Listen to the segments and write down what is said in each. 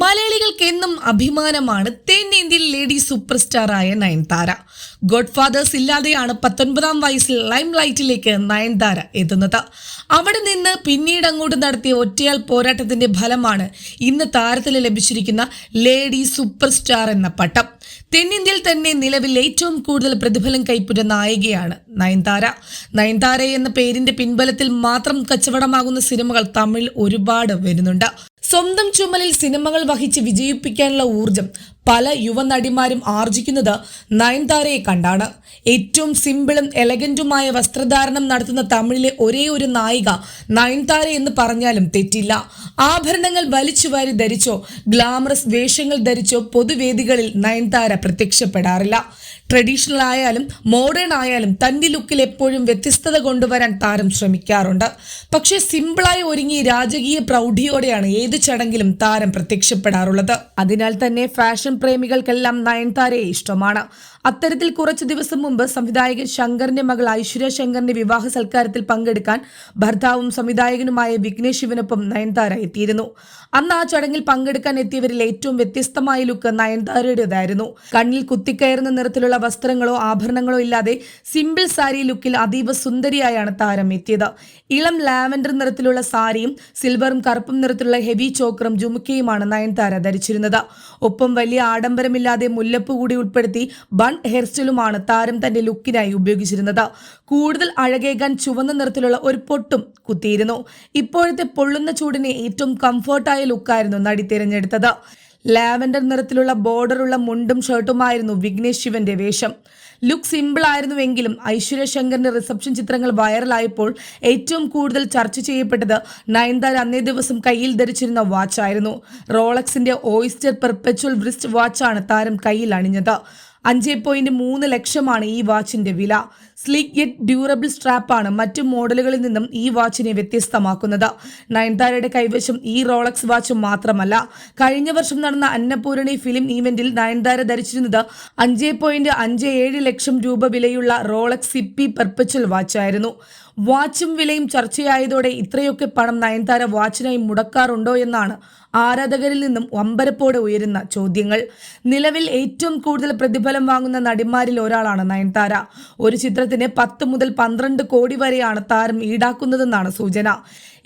മലയാളികൾക്ക് എന്നും അഭിമാനമാണ് തെന്നിന്ത്യൻ ലേഡി സൂപ്പർ സ്റ്റാറായ നയൻതാര. ഗോഡ് ഫാദേഴ്സ് ഇല്ലാതെയാണ് പത്തൊൻപതാം വയസ്സിൽ ലൈം ലൈറ്റിലേക്ക് നയൻതാര എത്തുന്നത്. അവിടെ നിന്ന് പിന്നീട് അങ്ങോട്ട് നടത്തിയ ഒറ്റയാൾ പോരാട്ടത്തിന്റെ ഫലമാണ് ഇന്ന് താരത്തിന് ലഭിച്ചിരിക്കുന്ന ലേഡി സൂപ്പർ സ്റ്റാർ എന്ന പട്ടം. തെന്നിന്ത്യയിൽ തന്നെ നിലവിൽ ഏറ്റവും കൂടുതൽ പ്രതിഫലം കൈപ്പുറ്റ നായികയാണ് നയൻതാര. നയൻതാര എന്ന പേരിന്റെ പിൻബലത്തിൽ മാത്രം കച്ചവടമാകുന്ന സിനിമകൾ തമിഴിൽ ഒരുപാട് വരുന്നുണ്ട്. സ്വന്തം ചുമലിൽ സിനിമകൾ വഹിച്ച് വിജയിപ്പിക്കാനുള്ള ഊർജം പല യുവനടിമാരും ആർജിക്കുന്നത് നയൻതാരയെ കണ്ടാണ്. ഏറ്റവും സിമ്പിളും എലഗന്റുമായ വസ്ത്രധാരണം നടത്തുന്ന തമിഴിലെ ഒരേ ഒരു നായിക നയൻതാര എന്ന് പറഞ്ഞാലും തെറ്റില്ല. ആഭരണങ്ങൾ വലിച്ചു വാരി ധരിച്ചോ ഗ്ലാമറസ് വേഷങ്ങൾ ധരിച്ചോ പൊതുവേദികളിൽ നയൻതാര പ്രത്യക്ഷപ്പെടാറില്ല. ട്രഡീഷണൽ ആയാലും മോഡേൺ ആയാലും തന്റെ ലുക്കിൽ എപ്പോഴും വ്യത്യസ്തത കൊണ്ടുവരാൻ താരം ശ്രമിക്കാറുണ്ട്. പക്ഷേ സിമ്പിളായി ഒരുങ്ങി രാജകീയ പ്രൗഢിയോടെയാണ് ഏത് ചടങ്ങിലും താരം പ്രത്യക്ഷപ്പെടാറുള്ളത്. അതിനാൽ തന്നെ ഫാഷൻ പ്രേമികൾക്കെല്ലാം നയൻതാരയെ ഇഷ്ടമാണ്. അത്തരത്തിൽ കുറച്ചു ദിവസം മുമ്പ് സംവിധായകൻ ശങ്കറിന്റെ മകൾ ഐശ്വര്യ ശങ്കറിന്റെ വിവാഹ സൽക്കാരത്തിൽ പങ്കെടുക്കാൻ ഭർത്താവും സംവിധായകനുമായ വിഘ്നേഷ് ശിവനൊപ്പം നയൻതാര എത്തിയിരുന്നു. അന്ന് ആ ചടങ്ങിൽ പങ്കെടുക്കാൻ എത്തിയവരിൽ ഏറ്റവും വ്യത്യസ്തമായ ലുക്ക് നയൻതാരയുടേതായിരുന്നു. കണ്ണിൽ കുത്തിക്കയറുന്ന നിറത്തിലുള്ള വസ്ത്രങ്ങളോ ആഭരണങ്ങളോ ഇല്ലാതെ സിമ്പിൾ സാരി ലുക്കിൽ അതീവ സുന്ദരിയായാണ് താരം എത്തിയത്. ഇളം ലാവൻഡർ നിറത്തിലുള്ള സാരിയും സിൽവറും കറുപ്പും നിറത്തിലുള്ള ഹെവി ചോക്കറും ജുമുക്കയുമാണ് നയൻതാര ധരിച്ചിരുന്നത്. ഒപ്പം വലിയ ആഡംബരമില്ലാതെ മുല്ലപ്പ് കൂടി ഉൾപ്പെടുത്തി ബൺ ഹെയർ സ്റ്റൈലുമാണ് താരം തന്റെ ലുക്കിനായി ഉപയോഗിച്ചിരുന്നത്. കൂടുതൽ അഴകേകാൻ ചുവന്ന നിറത്തിലുള്ള ഒരു പൊട്ടും കുത്തിയിരുന്നു. ഇപ്പോഴത്തെ പൊള്ളുന്ന ചൂടിനെ ഏറ്റവും കംഫർട്ടായ ലുക്കായിരുന്നു നടി തിരഞ്ഞെടുത്തത്. ലാവൻഡർ നിറത്തിലുള്ള ബോർഡറുള്ള മുണ്ടും ഷർട്ടുമായിരുന്നു വിഘ്നേഷ് ശിവന്റെ വേഷം. ലുക്ക് സിമ്പിൾ ആയിരുന്നുവെങ്കിലും ഐശ്വര്യ ശങ്കറിന്റെ റിസപ്ഷൻ ചിത്രങ്ങൾ വൈറലായപ്പോൾ ഏറ്റവും കൂടുതൽ ചർച്ച ചെയ്യപ്പെട്ടത് നയൻതാര അന്നേ ദിവസം കയ്യിൽ ധരിച്ചിരുന്ന വാച്ചായിരുന്നു റോളക്സിന്റെ ഓയിസ്റ്റർ പെർപ്പച്വൽ വ്രിസ്റ്റ് വാച്ചാണ് താരം കയ്യിൽ അണിഞ്ഞത്. അഞ്ച് പോയിന്റ് മൂന്ന് ലക്ഷമാണ് ഈ വാച്ചിന്റെ വില. സ്ലീക്ക് യെറ്റ് ഡ്യൂറബിൾ സ്ട്രാപ്പാണ് മറ്റു മോഡലുകളിൽ നിന്നും ഈ വാച്ചിനെ വ്യത്യസ്തമാക്കുന്നത്. നയൻതാരയുടെ കൈവശം ഈ റോളക്സ് വാച്ച് മാത്രമല്ല. കഴിഞ്ഞ വർഷം നടന്ന അന്നപൂരണി ഫിലിം ഈവന്റിൽ നയൻതാര ധരിച്ചിരുന്നത് അഞ്ച് പോയിന്റ് അഞ്ച് ഏഴ് ലക്ഷം രൂപ വിലയുള്ള റോളക്സ് സിപ്പി പെർപ്പച്വൽ വാച്ചായിരുന്നു വാച്ചും വിലയും ചർച്ചയായതോടെ ഇത്രയൊക്കെ പണം നയൻതാര വാച്ചിനായി മുടക്കാറുണ്ടോ എന്നാണ് ആരാധകരിൽ നിന്നും ഒമ്പരപ്പോടെ ഉയരുന്ന ചോദ്യങ്ങൾ. നിലവിൽ ഏറ്റവും കൂടുതൽ പ്രതിഫലം വാങ്ങുന്ന നടിമാരിൽ ഒരാളാണ് നയൻതാര. ഒരു ചിത്രത്തിന് പത്ത് മുതൽ പന്ത്രണ്ട് കോടി വരെയാണ് താരം ഈടാക്കുന്നതെന്നാണ് സൂചന.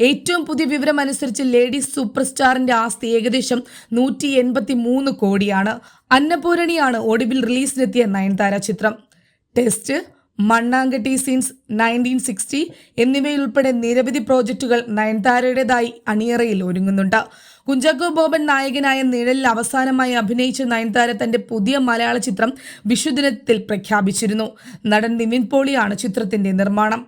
ഏറ്റവും പുതിയ വിവരം അനുസരിച്ച് ലേഡീസ് സൂപ്പർ സ്റ്റാറിന്റെ ആസ്തി ഏകദേശം നൂറ്റി എൺപത്തി മൂന്ന് കോടിയാണ് അന്നപൂരണിയാണ് ഒടുവിൽ റിലീസിനെത്തിയ നയൻതാര ചിത്രം. Test Mannangatti since nineteen sixty എന്നിവയുൾപ്പെടെ നിരവധി പ്രോജക്റ്റുകൾ നയൻതാരയുടേതായി അണിയറയിൽ ഒരുങ്ങുന്നുണ്ട്. കുഞ്ചാക്കോ ബോബൻ നായകനായ നിഴലിൽ അവസാനമായി അഭിനയിച്ച നയൻതാര തന്റെ പുതിയ മലയാള ചിത്രം വിഷുദിനത്തിൽ പ്രഖ്യാപിച്ചിരുന്നു. നടൻ നിവിൻ പോളിയാണ് ചിത്രത്തിന്റെ നിർമ്മാണം.